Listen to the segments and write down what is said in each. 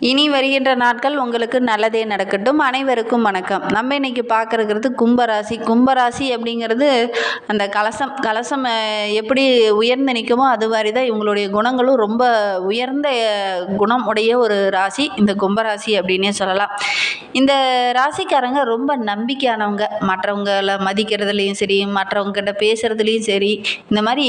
இனி வருகின்ற நாட்கள் உங்களுக்கு நல்லதே நடக்கட்டும். அனைவருக்கும் வணக்கம். நம்ம இன்னைக்கு பார்க்கறது கும்பராசி. கும்பராசி அப்படிங்கிறது அந்த கலசம் கலசம் எப்படி உயர்ந்து நிற்குமோ அது மாதிரி தான் இவங்களுடைய குணங்களும் ரொம்ப உயர்ந்த குணம் உடைய ஒரு ராசி இந்த கும்பராசி அப்படின்னே சொல்லலாம். இந்த ராசிக்காரங்க ரொம்ப நம்பிக்கையானவங்க. மற்றவங்கள மதிக்கிறதுலையும் சரி மற்றவங்ககிட்ட பேசுகிறதுலையும் சரி இந்த மாதிரி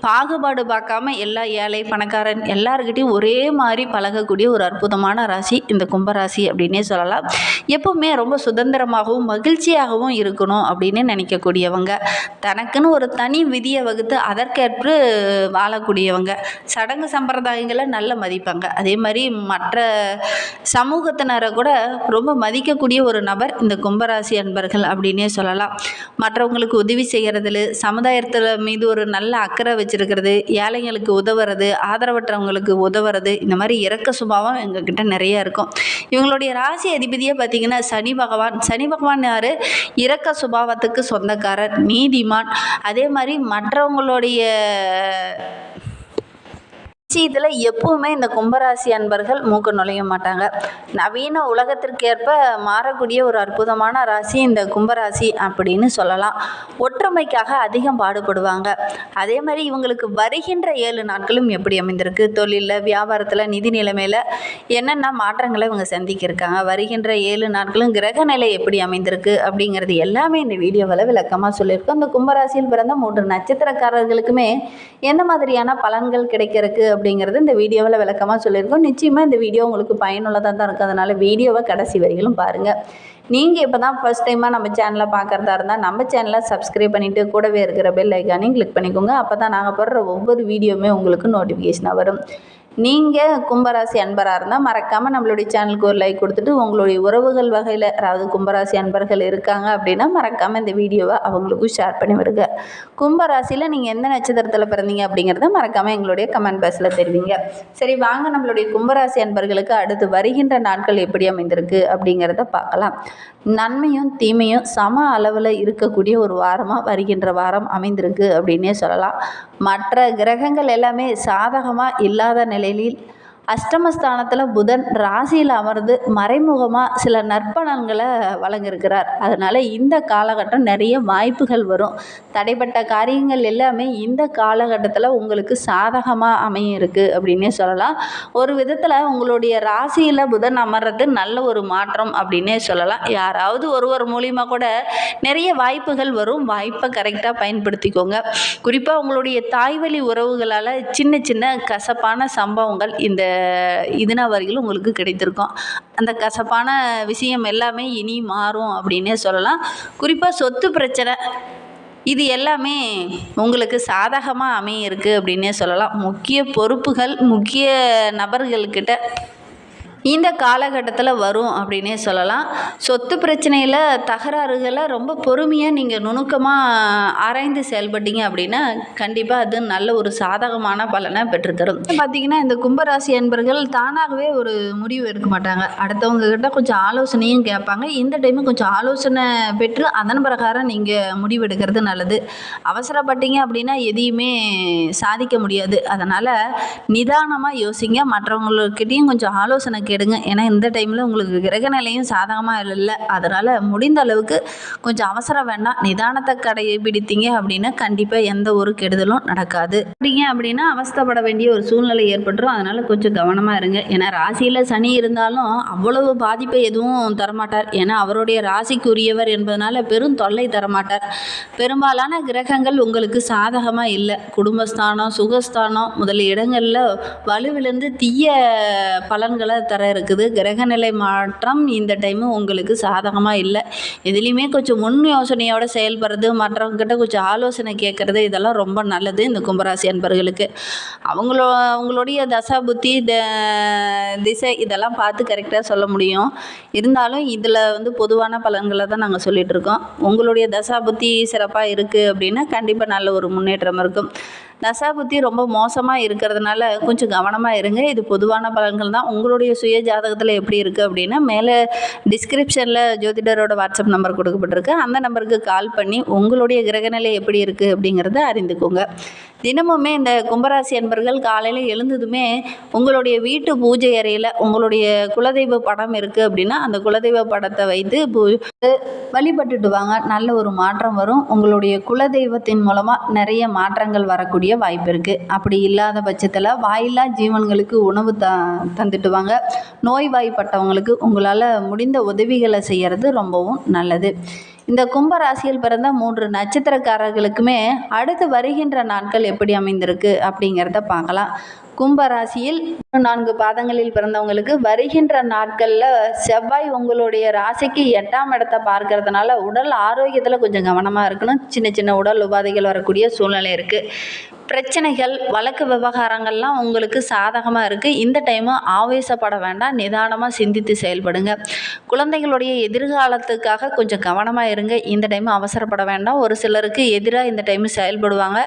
பாகுபாடு பார்க்காம எல்லா ஏழை பணக்காரன் எல்லாருக்கிட்டையும் ஒரே மாதிரி பழகக்கூடிய ஒரு அற்புதமான ராசி இந்த கும்பராசி அப்படின்னே சொல்லலாம். எப்பவுமே ரொம்ப சுதந்திரமாகவும் மகிழ்ச்சியாகவும் இருக்கணும் அப்படின்னு நினைக்கக்கூடியவங்க. தனக்குன்னு ஒரு தனி விதியை வகுத்து அதற்கேற்று வாழக்கூடியவங்க. சடங்கு சம்பிரதாயங்களை நல்ல மதிப்பாங்க. அதே மாதிரி மற்ற சமூகத்தினரை கூட ரொம்ப மதிக்கக்கூடிய ஒரு நபர் இந்த கும்பராசி அன்பர்கள் அப்படின்னே சொல்லலாம். மற்றவங்களுக்கு உதவி செய்கிறதுல சமுதாயத்தில் மீது ஒரு நல்ல அக்கறை வச்சிருக்கிறது ஏழைங்களுக்கு உதவுறது ஆதரவற்றவங்களுக்கு உதவுறது இந்த மாதிரி இறக்க சுபாவம் எங்ககிட்ட நிறைய இருக்கும். இவங்களுடைய ராசி அதிபதியே பார்த்தீங்கன்னா சனி பகவான். சனி பகவான் யார்? இறக்க சுபாவத்துக்கு சொந்தக்காரர் நீதிமான். அதே மாதிரி மற்றவங்களுடைய நிச்சயத்தில் எப்பவுமே இந்த கும்பராசி அன்பர்கள் மூக்க நுழைய மாட்டாங்க. நவீன உலகத்திற்கேற்ப மாறக்கூடிய ஒரு அற்புதமான ராசி இந்த கும்பராசி அப்படின்னு சொல்லலாம். ஒற்றுமைக்காக அதிகம் பாடுபடுவாங்க. அதே மாதிரி இவங்களுக்கு வருகின்ற ஏழு நாட்களும் எப்படி அமைந்திருக்கு? தொழிலில் வியாபாரத்தில் நிதி நிலைமையில் என்னென்ன மாற்றங்களை இவங்க சந்திக்கிருக்காங்க? வருகின்ற ஏழு நாட்களும் கிரக நிலை எப்படி அமைந்திருக்கு? அப்படிங்கிறது எல்லாமே இந்த வீடியோவில் விளக்கமாக சொல்லியிருக்கோம். இந்த கும்பராசியில் பிறந்த மூன்று நட்சத்திரக்காரர்களுக்குமே எந்த மாதிரியான பலன்கள் கிடைக்கிறதுக்கு அப்படிங்கிறது இந்த வீடியோவில் விளக்கமாக சொல்லியிருக்கோம். நிச்சயமாக இந்த வீடியோ உங்களுக்கு பயனுள்ளதாக தான் இருக்கும். அதனால் வீடியோவை கடைசி வரையிலும் பாருங்கள் நீங்கள் இப்போ தான் ஃபஸ்ட் டைமாக நம்ம சேனலை பார்க்குறதா இருந்தால் நம்ம சேனலை சப்ஸ்கிரைப் பண்ணிவிட்டு கூடவே இருக்கிற பெல் ஐக்கானையும் கிளிக் பண்ணிக்கோங்க. அப்போ தான் நாங்கள் போடுற ஒவ்வொரு வீடியோவுமே உங்களுக்கு நோட்டிஃபிகேஷனாக வரும். நீங்கள் கும்பராசி அன்பராக இருந்தால் மறக்காமல் நம்மளுடைய சேனலுக்கு ஒரு லைக் கொடுத்துட்டு உங்களுடைய உறவுகள் வகையில் அதாவது கும்பராசி அன்பர்கள் இருக்காங்க அப்படின்னா மறக்காமல் இந்த வீடியோவை அவங்களுக்கும் ஷேர் பண்ணி விடுங்க. கும்பராசியில் நீங்கள் எந்த நட்சத்திரத்தில் பிறந்தீங்க அப்படிங்கிறத மறக்காமல் எங்களுடைய கமெண்ட் பாக்ஸில் தெரிவிங்க. சரி வாங்க நம்மளுடைய கும்பராசி அன்பர்களுக்கு அடுத்து வருகின்ற நாட்கள் எப்படி அமைந்திருக்கு அப்படிங்கிறத பார்க்கலாம். நன்மையும் தீமையும் சம அளவில் இருக்கக்கூடிய ஒரு வாரமாக வருகின்ற வாரம் அமைந்திருக்கு அப்படின்னே சொல்லலாம். மற்ற கிரகங்கள் எல்லாமே சாதகமாக இல்லாத நிலை நிலையில் அஷ்டமஸ்தானத்தில் புதன் ராசியில் அமர்ந்து மறைமுகமாக சில நற்பலன்களை வழங்கியிருக்கிறார். அதனால் இந்த காலகட்டம் நிறைய வாய்ப்புகள் வரும். தடைப்பட்ட காரியங்கள் எல்லாமே இந்த காலகட்டத்தில் உங்களுக்கு சாதகமாக அமையும் இருக்குது அப்படின்னே சொல்லலாம். ஒரு விதத்தில் உங்களுடைய ராசியில் புதன் அமர்றது நல்ல ஒரு மாற்றம் அப்படின்னே சொல்லலாம். யாராவது ஒருவர் மூலிமா கூட நிறைய வாய்ப்புகள் வரும். வாய்ப்பை கரெக்டாக பயன்படுத்திக்கோங்க. குறிப்பாக உங்களுடைய தாய்வழி உறவுகளால் சின்ன சின்ன கசப்பான சம்பவங்கள் இந்த இதுனா வரையிலும் உங்களுக்கு கிடைத்திருக்கும். அந்த கசப்பான விஷயம் எல்லாமே இனி மாறும் அப்படின்னே சொல்லலாம். குறிப்பாக சொத்து பிரச்சனை. இது எல்லாமே உங்களுக்கு சாதகமாக அமையிருக்கு அப்படின்னே சொல்லலாம். முக்கிய பொறுப்புகள் முக்கிய நபர்கள்கிட்ட இந்த காலகட்டத்தில் வரும் அப்படின்னே சொல்லலாம். சொத்து பிரச்சனையில் தகராறுகளை ரொம்ப பொறுமையாக நீங்கள் நுணுக்கமாக ஆராய்ந்து செயல்பட்டீங்க அப்படின்னா கண்டிப்பாக அது நல்ல ஒரு சாதகமான பலனை பெற்றுத்தரும். பார்த்தீங்கன்னா இந்த கும்பராசி என்பர்கள் தானாகவே ஒரு முடிவு எடுக்க மாட்டாங்க. அடுத்தவங்க கிட்ட கொஞ்சம் ஆலோசனையும் கேட்பாங்க. இந்த டைமு கொஞ்சம் ஆலோசனை பெற்று அதன் பிரகாரம் நீங்கள் முடிவு எடுக்கிறது நல்லது. அவசரப்பட்டீங்க அப்படின்னா எதையுமே சாதிக்க முடியாது. அதனால் நிதானமாக யோசிங்க. மற்றவங்கக்கிட்டேயும் கொஞ்சம் ஆலோசனை எடுங்க. ஏன்னா இந்த டைமில் உங்களுக்கு கிரக நிலையும் சாதகமாக இல்லை. அதனால் முடிந்த அளவுக்கு கொஞ்சம் அவசரம் வேண்டாம். நிதானத்தை கடைபிடித்தீங்க அப்படின்னா கண்டிப்பாக எந்த ஒரு கெடுதலும் நடக்காது. அப்படிங்க அப்படின்னா அவஸ்தைப்பட வேண்டிய ஒரு சூழ்நிலை ஏற்பட்டுரும். அதனால் கொஞ்சம் கவனமாக இருங்க. ஏன்னா ராசியில் சனி இருந்தாலும் அவ்வளவு பாதிப்பை எதுவும் தரமாட்டார். ஏன்னா அவருடைய ராசிக்குரியவர் என்பதனால பெரும் தொல்லை தரமாட்டார். பெரும்பாலான கிரகங்கள் உங்களுக்கு சாதகமாக இல்லை. குடும்பஸ்தானம் சுகஸ்தானம் முதலிய இடங்களில் வலுவிலிருந்து தீய பலன்களை தர இருக்குது. கிரகநிலை மாற்றம் இந்த டைமு உங்களுக்கு சாதகமாக இல்லை. எதுலேயுமே கொஞ்சம் முன் யோசனையோடு செயல்படுறது மற்றவங்ககிட்ட கொஞ்சம் ஆலோசனை கேட்குறது இதெல்லாம் ரொம்ப நல்லது இந்த கும்பராசி அன்பர்களுக்கு. அவங்களோ அவங்களுடைய தசா புத்தி த திசை இதெல்லாம் பார்த்து கரெக்டாக சொல்ல முடியும். இருந்தாலும் இதில் வந்து பொதுவான பலன்களை தான் நாங்கள் சொல்லிகிட்ருக்கோம் உங்களுடைய தசா புத்தி சிறப்பாக இருக்குது அப்படின்னா கண்டிப்பாக நல்ல ஒரு முன்னேற்றம் இருக்கும். தசா புத்தி ரொம்ப மோசமாக இருக்கிறதுனால கொஞ்சம் கவனமாக இருங்க. இது பொதுவான பலன்கள் தான். உங்களுடைய சுய சுய ஜாதகத்தில் எப்படி இருக்குது அப்படின்னா மேலே டிஸ்கிரிப்ஷனில் ஜோதிடரோட வாட்ஸ்அப் நம்பர் கொடுக்கப்பட்டிருக்கு. அந்த நம்பருக்கு கால் பண்ணி உங்களுடைய கிரகநிலை எப்படி இருக்குது அப்படிங்கிறத அறிந்துக்கோங்க. தினமுமே இந்த கும்பராசி அன்பர்கள் காலையில் எழுந்ததுமே உங்களுடைய வீட்டு பூஜை அறையில் உங்களுடைய குலதெய்வ படம் இருக்குது அப்படின்னா அந்த குலதெய்வ படத்தை வைத்து பூ வழிபட்டுட்டு வாங்க நல்ல ஒரு மாற்றம் வரும். உங்களுடைய குலதெய்வத்தின் மூலமாக நிறைய மாற்றங்கள் வரக்கூடிய வாய்ப்பு இருக்குது அப்படி இல்லாத பட்சத்தில் வாயில்லா ஜீவன்களுக்கு உணவு த தந்துட்டு வாங்க நோய்வாய்ப்பட்டவங்களுக்கு உங்களால் முடிந்த உதவிகளை செய்கிறது ரொம்பவும் நல்லது. இந்த கும்ப ராசியில் பிறந்த மூன்று நட்சத்திரக்காரர்களுக்குமே அடுத்து வருகின்ற நாட்கள் எப்படி அமைந்திருக்கு அப்படிங்கிறத பார்க்கலாம். கும்ப ராசியில் நான்கு பாதங்களில் பிறந்தவங்களுக்கு வருகின்ற நாட்களில் செவ்வாய் உங்களுடைய ராசிக்கு எட்டாம் இடத்தை பார்க்கறதுனால உடல் ஆரோக்கியத்தில் கொஞ்சம் கவனமாக இருக்கணும். சின்ன சின்ன உடல் உபாதைகள் வரக்கூடிய சூழ்நிலை இருக்குது பிரச்சனைகள் வழக்கு விவகாரங்கள்லாம் உங்களுக்கு சாதகமாக இருக்குது இந்த டைமு ஆவேசப்பட வேண்டாம். நிதானமாக சிந்தித்து செயல்படுங்க. குழந்தைகளுடைய எதிர்காலத்துக்காக கொஞ்சம் கவனமாக இருங்க. இந்த டைமு அவசரப்பட வேண்டாம். ஒரு சிலருக்கு எதிராக இந்த டைமு செயல்படுவாங்க.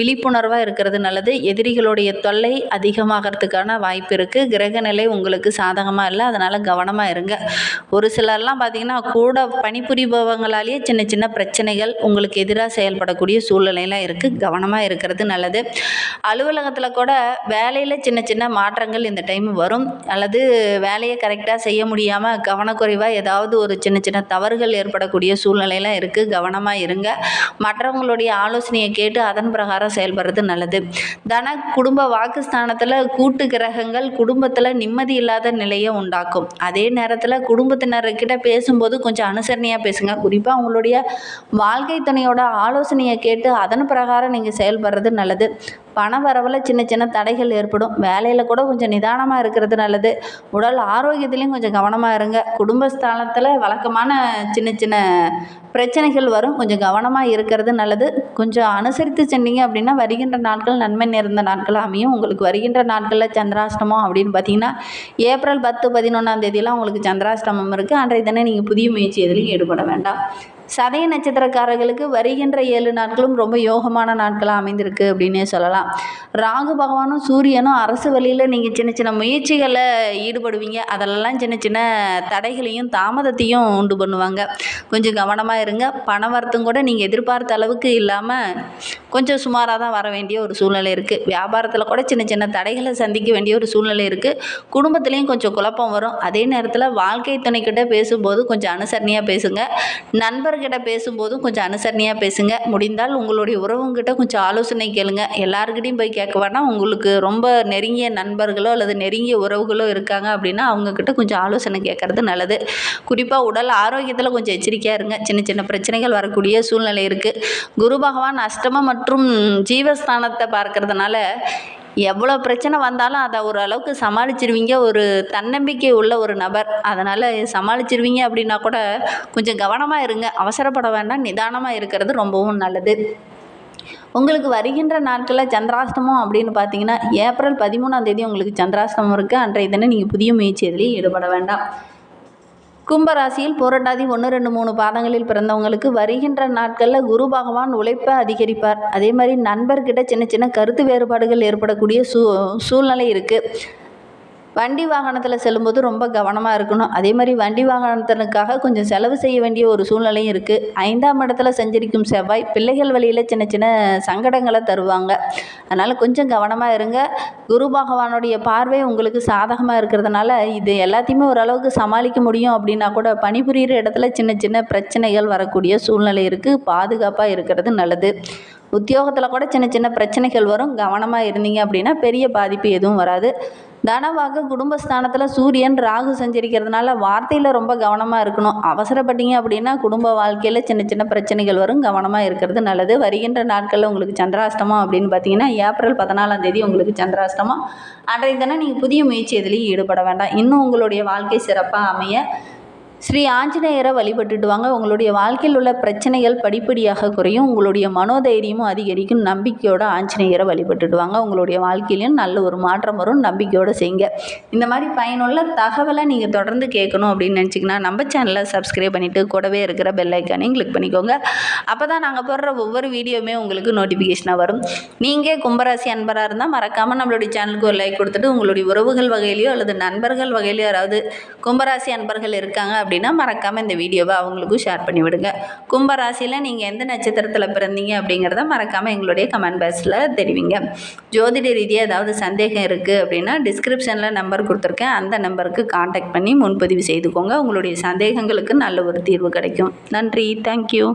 விழிப்புணர்வாக இருக்கிறது நல்லது. எதிரிகளுடைய தொல்லை அதிகமாகிறதுக்கான வாய்ப்பு இருக்குது கிரகநிலை உங்களுக்கு சாதகமாக இல்லை அதனால் கவனமாக இருங்க. ஒரு சிலர்லாம் பார்த்திங்கன்னா கூட பணிபுரிபவங்களாலேயே சின்ன சின்ன பிரச்சனைகள் உங்களுக்கு எதிராக செயல்படக்கூடிய சூழ்நிலையெல்லாம் இருக்குது கவனமாக இருக்கிறது நல்லது. அலுவலகத்தில் கூட வேலையில் சின்ன சின்ன மாற்றங்கள் இந்த டைம் வரும். அல்லது வேலையை கரெக்டாக செய்ய முடியாமல் கவனக்குறைவாக ஏதாவது ஒரு சின்ன சின்ன தவறுகள் ஏற்படக்கூடிய சூழ்நிலையெல்லாம் இருக்குது கவனமாக இருங்க. மற்றவங்களுடைய ஆலோசனையை கேட்டு அதன் பிரகாரம் செயல்படுறது நல்லது. தன குடும்ப வாக்குஸ்தானத்தில் கூட்டு கிரகங்கள் குடும்பத்தில் நிம்மதி இல்லாத நிலையை உண்டாக்கும். அதே நேரத்தில் குடும்பத்தினர்கிட்ட பேசும்போது கொஞ்சம் அனுசரணையாக பேசுங்க. குறிப்பாக உங்களுடைய வாழ்க்கை துணையோட ஆலோசனையை கேட்டு அதன் பிரகாரம் நீங்கள் செயல்படுறது நல்லது. பண வரவில் சின்ன சின்ன தடைகள் ஏற்படும். வேலையில் கூட கொஞ்சம் நிதானமாக இருக்கிறது நல்லது. உடல் ஆரோக்கியத்துலேயும் கொஞ்சம் கவனமாக இருங்க. குடும்பஸ்தானத்தில் வழக்கமான சின்ன சின்ன பிரச்சனைகள் வரும். கொஞ்சம் கவனமாக இருக்கிறது நல்லது. கொஞ்சம் அனுசரித்து சென்னீங்க அப்படின்னா வருகின்ற நாட்கள் நன்மை நிறைந்த நாட்கள் அமையும். உங்களுக்கு வருகின்ற நாட்களில் சந்திராஷ்டமம் அப்படின்னு பார்த்தீங்கன்னா ஏப்ரல் பத்து பதினொன்றாம் தேதியெல்லாம் உங்களுக்கு சந்திராஷ்டமம் இருக்குது அன்றைய தினம் நீங்கள் புதிய முயற்சி எதுலையும் ஈடுபட வேண்டாம். சதய நட்சத்திரக்காரர்களுக்கு வருகின்ற ஏழு நாட்களும் ரொம்ப யோகமான நாட்களாக அமைந்திருக்கு அப்படின்னே சொல்லலாம். ராகு பகவானும் சூரியனும் அரசு வழியில் நீங்கள் சின்ன சின்ன முயற்சிகளில் ஈடுபடுவீங்க. அதெல்லாம் சின்ன சின்ன தடைகளையும் தாமதத்தையும் உண்டு பண்ணுவாங்க. கொஞ்சம் கவனமாக இருங்க. பண வரத்தும் கூட நீங்கள் எதிர்பார்த்த அளவுக்கு இல்லாமல் கொஞ்சம் சுமாராக தான் வர வேண்டிய ஒரு சூழ்நிலை இருக்குது வியாபாரத்தில் கூட சின்ன சின்ன தடைகளை சந்திக்க வேண்டிய ஒரு சூழ்நிலை இருக்குது குடும்பத்துலேயும் கொஞ்சம் குழப்பம் வரும். அதே நேரத்தில் வாழ்க்கை துணைக்கிட்ட பேசும்போது கொஞ்சம் அனுசரணையாக பேசுங்க. நண்பர்கிட்ட பேசும்போதும் கொஞ்சம் அனுசரணையாக பேசுங்க. முடிந்தால் உங்களுடைய உறவுங்கிட்ட கொஞ்சம் ஆலோசனை கேளுங்க. எல்லாருக்கிட்டையும் போய் கேட்க வேணாம் உங்களுக்கு ரொம்ப நெருங்கிய நண்பர்களோ அல்லது நெருங்கிய உறவுகளோ இருக்காங்க அப்படின்னா அவங்கக்கிட்ட கொஞ்சம் ஆலோசனை கேட்குறது நல்லது. குறிப்பாக உடல் ஆரோக்கியத்தில் கொஞ்சம் எச்சரிக்கையாக இருங்க. சின்ன சின்ன பிரச்சனைகள் வரக்கூடிய சூழ்நிலை இருக்குது குரு பகவான் அஷ்டமம் மற்றும் ஜீவஸ்தானத்தை பார்க்கறதுனால எவ்வளோ பிரச்சனை வந்தாலும் அதை ஓரளவுக்கு சமாளிச்சிருவீங்க. ஒரு தன்னம்பிக்கை உள்ள ஒரு நபர். அதனால் சமாளிச்சிருவீங்க அப்படின்னா கூட கொஞ்சம் கவனமாக இருங்க. அவசரப்பட வேண்டாம். நிதானமாக இருக்கிறது ரொம்பவும் நல்லது. உங்களுக்கு வருகின்ற நாட்களில் சந்திராஷ்டமம் அப்படின்னு பார்த்தீங்கன்னா ஏப்ரல் பதிமூணாம் தேதி உங்களுக்கு சந்திராஷ்டமம் இருக்குது அன்றைய தினம் நீங்கள் புதிய முயற்சி எதுலேயும் ஈடுபட வேண்டாம். கும்பராசியில் புரட்டாதி ஒன்று ரெண்டு மூணு பாதங்களில் பிறந்தவங்களுக்கு வருகின்ற நாட்களில் குரு பகவான் உழைப்பை அதிகரிப்பார். அதே மாதிரி நண்பர்கிட்ட சின்ன சின்ன கருத்து வேறுபாடுகள் ஏற்படக்கூடிய சூ சூழ்நிலை இருக்குது வண்டி வாகனத்தில் செல்லும்போது ரொம்ப கவனமாக இருக்கணும். அதே மாதிரி வண்டி வாகனத்தினுக்காக கொஞ்சம் செலவு செய்ய வேண்டிய ஒரு சூழ்நிலையும் இருக்குது ஐந்தாம் இடத்துல செஞ்சிருக்கும் செவ்வாய் பிள்ளைகள் வழியில் சின்ன சின்ன சங்கடங்களை தருவாங்க. அதனால் கொஞ்சம் கவனமாக இருங்க. குரு பகவானுடைய பார்வை உங்களுக்கு சாதகமாக இருக்கிறதுனால இது எல்லாத்தையுமே ஓரளவுக்கு சமாளிக்க முடியும் அப்படின்னா கூட பணிபுரிகிற இடத்துல சின்ன சின்ன பிரச்சனைகள் வரக்கூடிய சூழ்நிலை இருக்குது பாதுகாப்பாக இருக்கிறது நல்லது. உத்தியோகத்தில் கூட சின்ன சின்ன பிரச்சனைகள் வரும். கவனமாக இருந்தீங்க அப்படின்னா பெரிய பாதிப்பு எதுவும் வராது. தனவாக குடும்பஸ்தானத்தில் சூரியன் ராகு சஞ்சரிக்கிறதுனால வார்த்தையில் ரொம்ப கவனமாக இருக்கணும். அவசரப்பட்டீங்க அப்படின்னா குடும்ப வாழ்க்கையில் சின்ன சின்ன பிரச்சனைகள் வரும். கவனமாக இருக்கிறது நல்லது. வருகின்ற நாட்களில் உங்களுக்கு சந்திராஷ்டமம் அப்படின்னு பார்த்தீங்கன்னா ஏப்ரல் பதினாலாம் தேதி உங்களுக்கு சந்திராஷ்டமம். அன்றைய தினம் நீங்கள் புதிய முயற்சி எதுலேயும் ஈடுபட வேண்டாம். இன்னும் உங்களுடைய வாழ்க்கை சிறப்பாக அமைய ஸ்ரீ ஆஞ்சநேயரை வழிபட்டுட்டு வாங்க உங்களுடைய வாழ்க்கையில் உள்ள பிரச்சனைகள் படிப்படியாக குறையும். உங்களுடைய மனோதைரியமும் அதிகரிக்கும். நம்பிக்கையோட ஆஞ்சநேயரை வழிபட்டுட்டு வாங்க உங்களுடைய வாழ்க்கையிலையும் நல்ல ஒரு மாற்றம் வரும். நம்பிக்கையோடு செய்யுங்க இந்த மாதிரி பயனுள்ள தகவலை நீங்கள் தொடர்ந்து கேட்கணும் அப்படின்னு நினச்சிங்கன்னா நம்ம சேனலை சப்ஸ்கிரைப் பண்ணிவிட்டு கூடவே இருக்கிற பெல் ஐக்கானையும் கிளிக் பண்ணிக்கோங்க. அப்போ தான் நாங்கள் போடுற ஒவ்வொரு வீடியோவுமே உங்களுக்கு நோட்டிஃபிகேஷனாக வரும். நீங்கள் கும்பராசி அன்பராக இருந்தால் மறக்காமல் நம்மளுடைய சேனலுக்கு ஒரு லைக் கொடுத்துட்டு உங்களுடைய உறவுகள் வகையிலையோ அல்லது நண்பர்கள் வகையிலையோ யாராவது கும்பராசி அன்பர்கள் இருக்காங்க அப்படின்னா மறக்காமல் இந்த வீடியோவை அவங்களுக்கும் ஷேர் பண்ணி விடுங்க. கும்பராசியில் நீங்கள் எந்த நட்சத்திரத்தில் பிறந்தீங்க அப்படிங்கிறத மறக்காமல் எங்களுடைய கமெண்ட் பாக்ஸில் தெரிவிங்க. ஜோதிட ரீதியாக ஏதாவது சந்தேகம் இருக்குது அப்படின்னா டிஸ்கிரிப்ஷனில் நம்பர் கொடுத்துருக்கேன். அந்த நம்பருக்கு காண்டாக்ட் பண்ணி முன்பதிவு செய்துக்கோங்க. உங்களுடைய சந்தேகங்களுக்கு நல்ல ஒரு தீர்வு கிடைக்கும். நன்றி. தேங்க்யூ